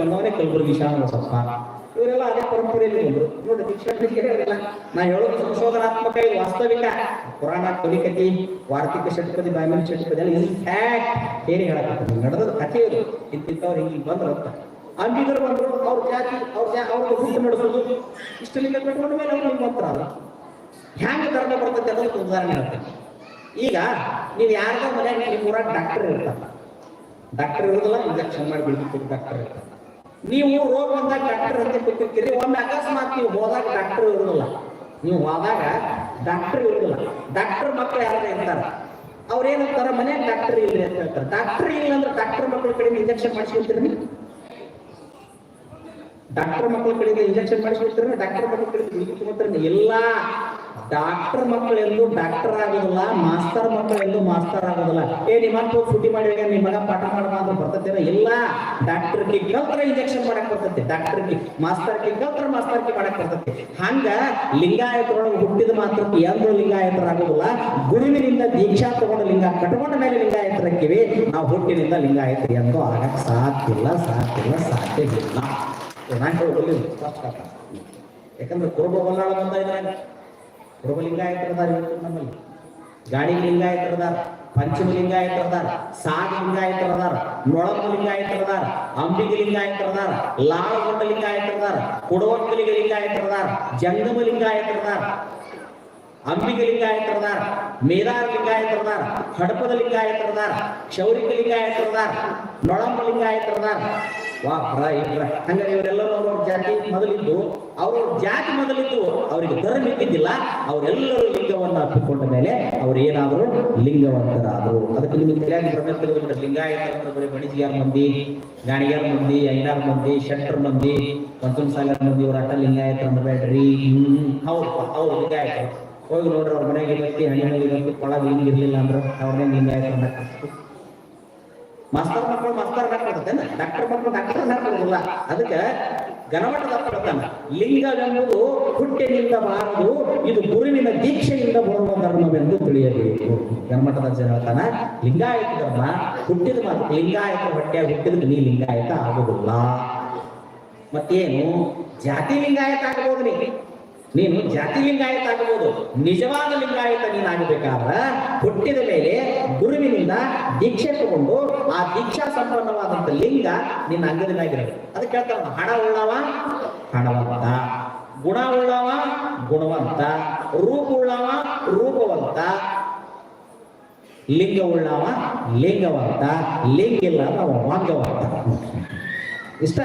ಬಂದವನೇ ಕಲಬುರಗಿ ಸಂಸ್ಥಾನ. ಇವರೆಲ್ಲ ಅದೇ ಪರಂಪರೆಯಲ್ಲಿ ಬಂದರು. ನೋಡಿ ದೀಕ್ಷಾಂತರಿಗೆ ಅವರೆಲ್ಲ ನಾ ಹೇಳೋದು ಸಂಶೋಧನಾತ್ಮಕ ಇದು ವಾಸ್ತವಿಕ. ಪುರಾಣ ಕಲಿಕತಿ ವಾರ್ತಿಕ ಷಟ್ಪದಿ ಬಾಮಿನ ಷಟ್ಪದಿ ಎಲ್ಲ ಇದು ಫ್ಯಾಕ್ಟ್ ಏನೇ ಹೇಳಕತ್ತಾರೆ ನಡೆದ ಕಥೆ ಇದು ಇಂತಿಂತವ್ರು ಹಿಂಗೆ ಬಂದ್ರು ಅಂತ. ಅಂಬಿಗರು ಬಂದರು, ಅವ್ರ ಜಾತಿ, ಅವ್ರ ಜಾ, ಅವ್ರ ಹುಟ್ಟು ನಡೆಸೋದು ಇಷ್ಟಲಿಂಗ ಕಟ್ಕೊಂಡ ಮೇಲೆ ಅವ್ರು ನಿಮ್ಮ ಹತ್ರ ಅಲ್ಲ. ಹ್ಯಾಂಗ ಧರ್ಮ ಬರ್ತೈತೆ ಅನ್ನೋದು ಉದಾಹರಣೆ ಹೇಳ್ತೇನೆ ಈಗ ನೀವು ಯಾರ್ದೋ ಮನೆಯಾಗ ನಿಮ್ಮ ಊರಾಗ ಡಾಕ್ಟರ್ ಇರ್ತಾರ ಡಾಕ್ಟರ್ ಇರೋದಿಲ್ಲ ಇಂಜೆಕ್ಷನ್ ಮಾಡಿ ಬಿಡ್ಬೇಕು ಡಾಕ್ಟರ್ ಇರ್ತಾರೆ ನೀವು ರೋಗ ಬಂದಾಗ ಡಾಕ್ಟರ್ ಅಂತ ಕೂತಿರ್ತೀರಿ ಒಮ್ಮೆ ಅಕಸ್ಮಾತ್ ನೀವು ಹೋದಾಗ ಡಾಕ್ಟರ್ ಇರೋದಿಲ್ಲ ನೀವು ಹೋದಾಗ ಡಾಕ್ಟರ್ ಇರೋದಿಲ್ಲ ಡಾಕ್ಟರ್ ಮಕ್ಕಳು ಯಾರು ಇರ್ತಾರ? ಅವ್ರು ಏನಂತಾರ ಮನ್ಯಾಗ ಡಾಕ್ಟರ್ ಇಲ್ಲ ಅಂತ ಹೇಳ್ತಾರೆ. ಡಾಕ್ಟರ್ ಇಲ್ಲ ಅಂದ್ರೆ ಡಾಕ್ಟರ್ ಮಕ್ಕಳ ಕಡೆ ಇಂಜೆಕ್ಷನ್ ಮಾಡಿಸ್ಕೊಳ್ತೀರಿ ಡಾಕ್ಟರ್ ಮಕ್ಕಳ ಕಡೆಗೆ ಇಂಜೆಕ್ಷನ್ ಮಾಡಿಸ್ಕೊಳ್ತೀರ? ಡಾಕ್ಟರ್ ಮಕ್ಕಳ ಕಡೆ ತಗೋತೀರ ಇಲ್ಲ. ಡಾಕ್ಟರ್ ಮಕ್ಕಳು ಎಂದು ಡಾಕ್ಟರ್ ಆಗೋದಿಲ್ಲ ಮಾಸ್ತರ್ ಮಕ್ಕಳು ಮಾಸ್ತರ್ ಆಗೋದಿಲ್ಲ. ಏ ನಿಮ್ಮ ಮಕ್ಕಳು ಫುಟಿ ಮಾಡಿ ನಿಮ್ಮ ಮಗ ಪಾಠ ಮಾಡಬಾ ಅಂತ ಬರ್ತೈತೆ ಇಲ್ಲ. ಡಾಕ್ಟರ್ ಕಿ ಕಲ್ತ್ರ ಇಂಜೆಕ್ಷನ್ ಮಾಡಕ್ ಬರ್ತೈತೆ. ಡಾಕ್ಟರ್ಗೆ ಮಾಸ್ತರ್ಗೆ ಕಲ್ತ್ರ ಮಾಸ್ತರ್ಗೆ ಮಾಡಕ್ ಬರ್ತೈತೆ. ಹಂಗ ಲಿಂಗಾಯತರೊಳಗೆ ಹುಟ್ಟಿದ ಮಾತ್ರ ಎಂದು ಲಿಂಗಾಯತರಾಗೋದಿಲ್ಲ ಗುರುವಿನಿಂದ ದೀಕ್ಷಾ ತಗೊಂಡ ಲಿಂಗ ಕಟ್ಕೊಂಡ ಮೇಲೆ ಲಿಂಗಾಯತರಕ್ಕಿವಿ ನಾವು ಹುಟ್ಟಿನಿಂದ ಲಿಂಗಾಯತ ಎಂದು ಆಗಕ್ ಇಲ್ಲ, ಸಾಧ್ಯ ಸಾಧ್ಯವಿಲ್ಲ ನಾನು ಹೇಳೋದಿಲ್ಲ ಯಾಕಂದ್ರೆ ಕುರುಬ ಬಲ್ಲಾಳ ಬಂದ ಇದ್ದಾರೆ ಕುರುಬ ಲಿಂಗಾಯತರದಾರ ಇವತ್ತು ನಮ್ಮಲ್ಲಿ. ಗಾಡಿ ಲಿಂಗಾಯತರದಾರ ಪಂಚಮ ಲಿಂಗಾಯತರದಾರ ಸಾಗ ಲಿಂಗಾಯತರದಾರ ನೊಳಂಬ ಲಿಂಗಾಯತರದಾರ ಅಂಬಿಗ ಲಿಂಗಾಯತರದಾರ ಲಾಳಗೊಂಡ ಲಿಂಗಾಯತರದಾರ ಕೊಡವಕ್ಕಲಿಗೆ ಲಿಂಗಾಯತರದಾರ ಜಂಗಮ ಲಿಂಗಾಯತರದಾರ ಅಂಬಿಗ ಲಿಂಗಾಯತರದಾರ ಮೇದಾರ ಲಿಂಗಾಯತರದಾರ ಹಡಪದ ಲಿಂಗಾಯತರದಾರ ಕ್ಷೌರಿಕ ಲಿಂಗಾಯತರದಾರ ನೊಳಂಬ ಲಿಂಗಾಯತರದಾರ ವಾ ಇವ್ರ ಹಂಗಾರೆ ಇವರೆಲ್ಲರೂ ಅವ್ರವ್ರ ಜಾತಿ ಮೊದಲಿದ್ದು. ಅವ್ರವ್ರ ಜಾತಿ ಮೊದಲಿದ್ದು ಅವರಿಗೆ ಧರ್ಮ ಇದ್ದಿದ್ದಿಲ್ಲ. ಅವರೆಲ್ಲರೂ ಲಿಂಗವನ್ನು ಅಪ್ಪಿಕೊಂಡ ಮೇಲೆ ಅವ್ರು ಏನಾದ್ರು ಲಿಂಗವಂತರಾದರು. ಅದಕ್ಕೆ ನಿಮಗೆ ತಿಳಿಯಾಗಿ ಭ್ರಮೆ ಲಿಂಗಾಯತ ಅಂದ್ರೆ ಬರೀ ಬಣಿಜಿಯಾರ್ ಮಂದಿ, ಗಾಣಿಗಾರ್ ಮಂದಿ, ಐನಾರ್ ಮಂದಿ, ಶೆಟ್ಟರ್ ಮಂದಿ ಪಂಚಮ ಸಾಗರ್ ಮಂದಿ, ಇವ್ರ ಅಟ ಲಿಂಗಾಯತ ಬೇಡ್ರಿ ಹ್ಮ್ ಹೌದಪ್ಪ ಹೌದು ಲಿಂಗಾಯತ ಹೋಗಿ ನೋಡ್ರಿ ಅವ್ರ ಮನೆಗೆ ಹಣಿ ಹಣಿ ಇರತ್ತಿ ಕೊಳಗ ಹಿಂಗ್ ಇರ್ಲಿಲ್ಲ ಅಂದ್ರೆ ಅವ್ರನ್ನೇ ಲಿಂಗಾಯತ ಅನ್ನಕ್ಕೆ ಮಾಸ್ತರ್ ಮಕ್ಕಳು ಮಾಸ್ತರ್ ಹಾಕ್ಬಿಡ್ತೇನೆ ಡಾಕ್ಟರ್ ಮಕ್ಕಳು ಡಾಕ್ಟರ್ ಹಾಕೋದಿಲ್ಲ ಅದಕ್ಕೆ ಗಣಮಠದ ಬರ್ತಾನೆ ಲಿಂಗವೆಂಬುದು ಹುಟ್ಟಿನಿಂದ ಬಾರದು, ಇದು ಗುರುವಿನ ದೀಕ್ಷೆಯಿಂದ ಬರುವ ಧರ್ಮವೆಂದು ತಿಳಿಯಬೇಕು. ಗಣಮಠದ ಜನತನ ಲಿಂಗಾಯತ ಧರ್ಮ, ಹುಟ್ಟಿದ ಮಾತು ಲಿಂಗಾಯತ ಹೊಟ್ಟೆ ಹುಟ್ಟಿದ ನೀ ಲಿಂಗಾಯತ ಆಗುದಿಲ್ಲ. ಮತ್ತೇನು? ಜಾತಿ ಲಿಂಗಾಯತ ಆಗಬಹುದು ನೀ. ನೀನು ಜಾತಿ ಲಿಂಗಾಯತ ಆಗಬಹುದು ನಿಜವಾದ ಲಿಂಗಾಯತ ನೀನಾಗಬೇಕಾದ್ರ ಹುಟ್ಟಿದ ಮೇಲೆ ದೀಕ್ಷೆ ತಗೊಂಡು ಆ ದೀಕ್ಷಾ ಸಂಪನ್ನವಾದಂತ ಲಿಂಗ ನಿನ್ನ ಅಂಗದಿನಾಗಿರಬೇಕು ಅದಕ್ಕೆ ಹೇಳ್ತಾರ ಹಣ ಉಳ್ಳವ ಹಣವಂತ ಗುಣ ಉಳ್ಳವ, ಗುಣವಂತ. ರೂಪ ಉಳ್ಳವ, ರೂಪವಂತ. ಲಿಂಗ ಉಳ್ಳವ, ಲಿಂಗವಂತ. ಲಿಂಗ ಇಲ್ಲ ವಂಗವಂತ ಇಷ್ಟ?